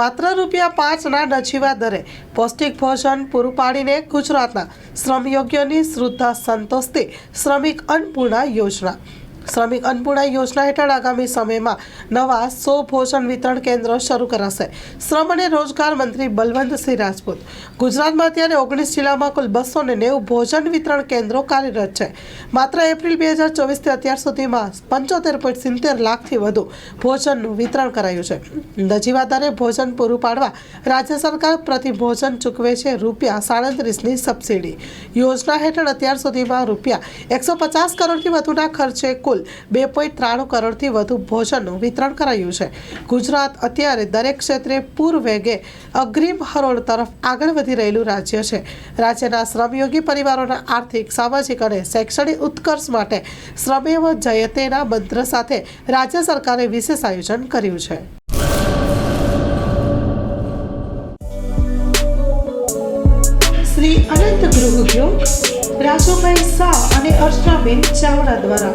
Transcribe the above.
માત્ર રૂપિયા પાંચના નજીવા દરે પૌષ્ટિક ભોજન પૂરું પાડીને ગુજરાતના શ્રમયોગ્યની શ્રદ્ધા સંતોષતી શ્રમિક અન્નપૂર્ણા યોજના શ્રમિક અન્નપૂર્ણા યોજના હેઠળ આગામી સમયમાં નવા સો ભોજન વિતરણ કેન્દ્રો શરૂ કરાશે. શ્રમ અને રોજગાર મંત્રી બલવંતસિંહ રાજપૂત. ગુજરાતમાં અત્યારે ઓગણીસ જિલ્લામાં કુલ બસો ને નેવું ભોજન વિતરણ કેન્દ્રો કાર્યરત છે. માત્ર એપ્રિલ બે હજાર ચોવીસથી અત્યાર સુધીમાં પંચોતેર પોઈન્ટ સિત્તેર લાખથી વધુ ભોજનનું વિતરણ કરાયું છે. નજીવા દરે ભોજન પૂરું પાડવા રાજ્ય સરકાર પ્રતિ ભોજન ચૂકવે છે રૂપિયા સાડત્રીસની સબસિડી. યોજના હેઠળ અત્યાર સુધીમાં રૂપિયા એકસો પચાસ કરોડથી વધુના ખર્ચે કુલ બે પોઈન્ટ ત્રાણું કરોડથી વધુ ભોજનનું વિતરણ કરાયું છે. ગુજરાત અત્યારે દરેક ક્ષેત્રે પૂર વેગે અગ્રીમ હરોળ તરફ આગળ વધી રહેલું રાજ્ય છે. રાજ્યના શ્રમયોગી પરિવારોના આર્થિક, સામાજિક અને શૈક્ષણિક ઉત્કર્ષ માટે શ્રમેવ જયતેના મંત્ર સાથે રાજ્ય સરકારે વિશેષ આયોજન કર્યું છે. શ્રી અનંત ગૃહ ઉદ્યોગ, રાજુભાઈ શાહ અને અર્ચનાબેન ચાવડા દ્વારા